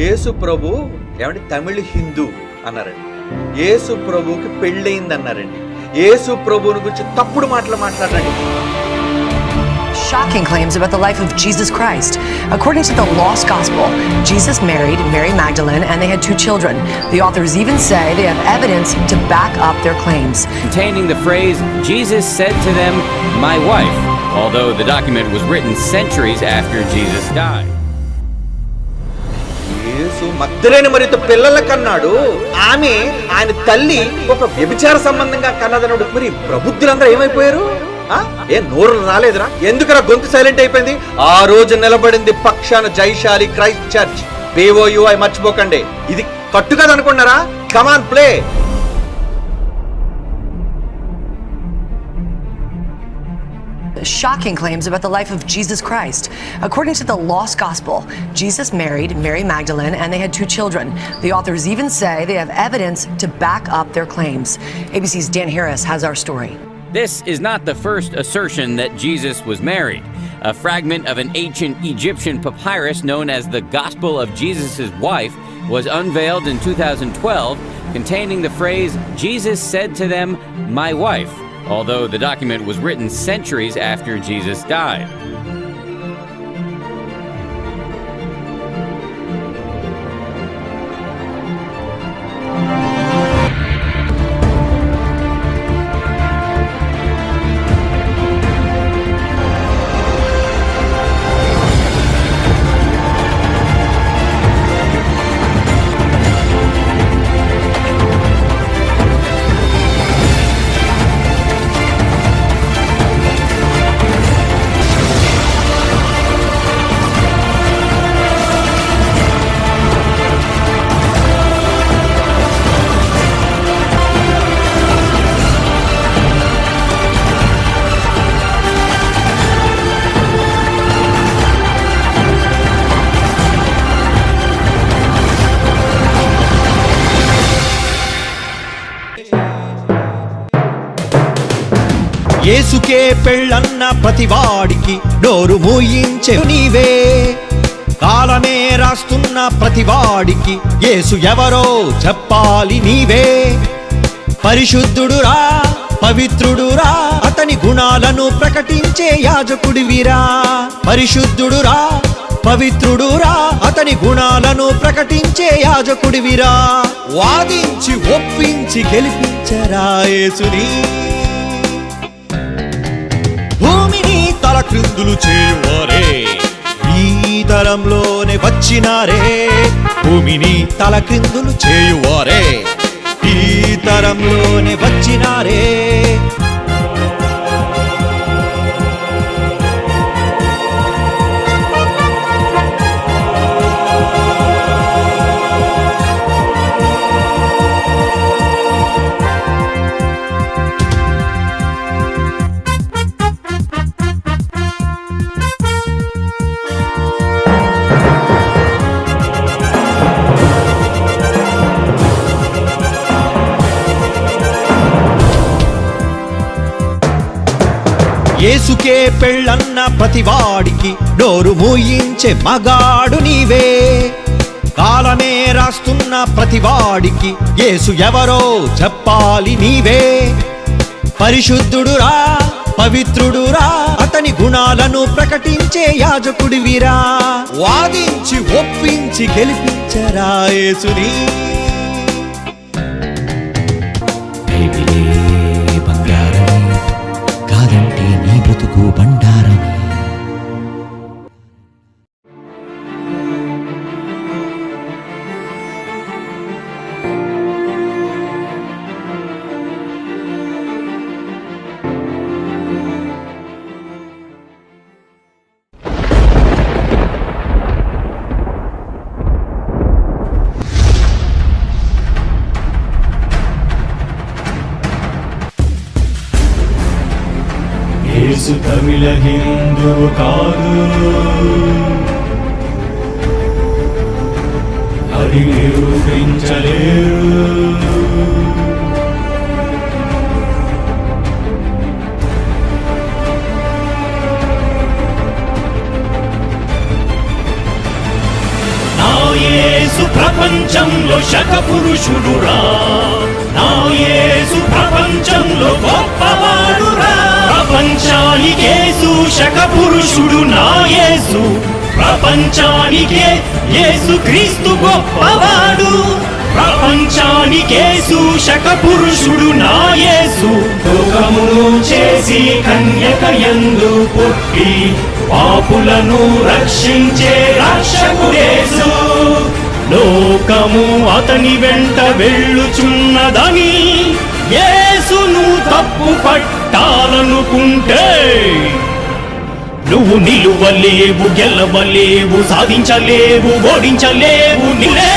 యేసు ప్రభు ఏమంటే తమిళ హిందూ అన్నారండి యేసు ప్రభుకి పెళ్ళయింది అన్నారండి యేసు ప్రభువుని గురించి తప్పుడు మాటలు మాట్లాడండి Shocking claims about the life of Jesus Christ. According to the Lost Gospel, Jesus married Mary Magdalene and they had two children. The authors even say they have evidence to back up their claims. containing the phrase, Jesus said to them, My wife, although the document was written centuries after Jesus died. యేసు మద్దలేని మరితో పిల్లల కన్నాడు. ఆమె ఆయన తల్లి ఒక వ్యభిచార సంబంధంగా కన్నదనుడు. మరి ప్రబుద్ధులందరూ ఏమైపోయారు? ఆ? ఏ నోరు రాలేదురా? ఎందుకురా గొంతు సైలెంట్ అయిపోయింది? ఆ రోజు నిలబడింది పక్షాన జైశాలి క్రైస్ట్ చర్చ్. బేవోయుఐ మర్చిపోకండి. ఇది కట్టుగా అనుకున్నారా? Come on play Shocking claims about the life of Jesus Christ. According to the Lost Gospel, Jesus married Mary Magdalene and they had two children. The authors even say they have evidence to back up their claims. ABC's Dan Harris has our story. This is not the first assertion that Jesus was married. A fragment of an ancient Egyptian papyrus known as the Gospel of Jesus' Wife was unveiled in 2012, containing the phrase, Jesus said to them, My wife, although the document was written centuries after Jesus died. యేసుకే పెళ్ళన్న ప్రతివాడికి నోరు మూయించే నీవే. కాలమే రాస్తున్న ప్రతివాడికి యేసు ఎవరో చెప్పాలి నీవే. పరిశుద్ధుడురా పవిత్రుడురా అతని గుణాలను ప్రకటించే యాజకుడివిరా. పరిశుద్ధుడురా పవిత్రుడురా అతని గుణాలను ప్రకటించే యాజకుడివిరా. వాదించి ఒప్పించి గెలిపించరా యేసుని. క్రిందులు చేయువారే. ఈ తరంలోనే వచ్చినారే. భూమిని తల క్రిందులు చేయువారే. ఈ తరంలోనే వచ్చినారే. ఏసుకే పెళ్ళన్న ప్రతివాడికి నోరు మూయించే మగాడు నీవే. కాలమే రాస్తున్న ప్రతివాడికి ఏసు ఎవరో చెప్పాలి నీవే. పరిశుద్ధుడురా పవిత్రుడురా అతని గుణాలను ప్రకటించే యాజకుడివిరా. వాదించి ఒప్పించి గెలిపించరా యేసుని. తమిళ హిందూ కాదు అది నిరూపించలేరు నా యేసు ప్రపంచంలో శక పురుషుడురా నా ప్రపంచంలో గొప్పవాడురా ప్రపంచానికే శక పురుషుడు నా యేసు. ప్రపంచానికే యేసు క్రీస్తు గొప్పవాడు. ప్రపంచానికే శక పురుషుడు నా యేసు. లోకమును చేసి కన్యక యందు పుట్టి పాపులను రక్షించే రక్షకుడేసు లోకము అతని వెంట వెళ్ళుచున్నదని యేసును తప్పు పట్టాలనుకుంటే నువ్వు నిలువలేవు గెలవలేవు సాధించలేవు ఓడించలేవు నిలే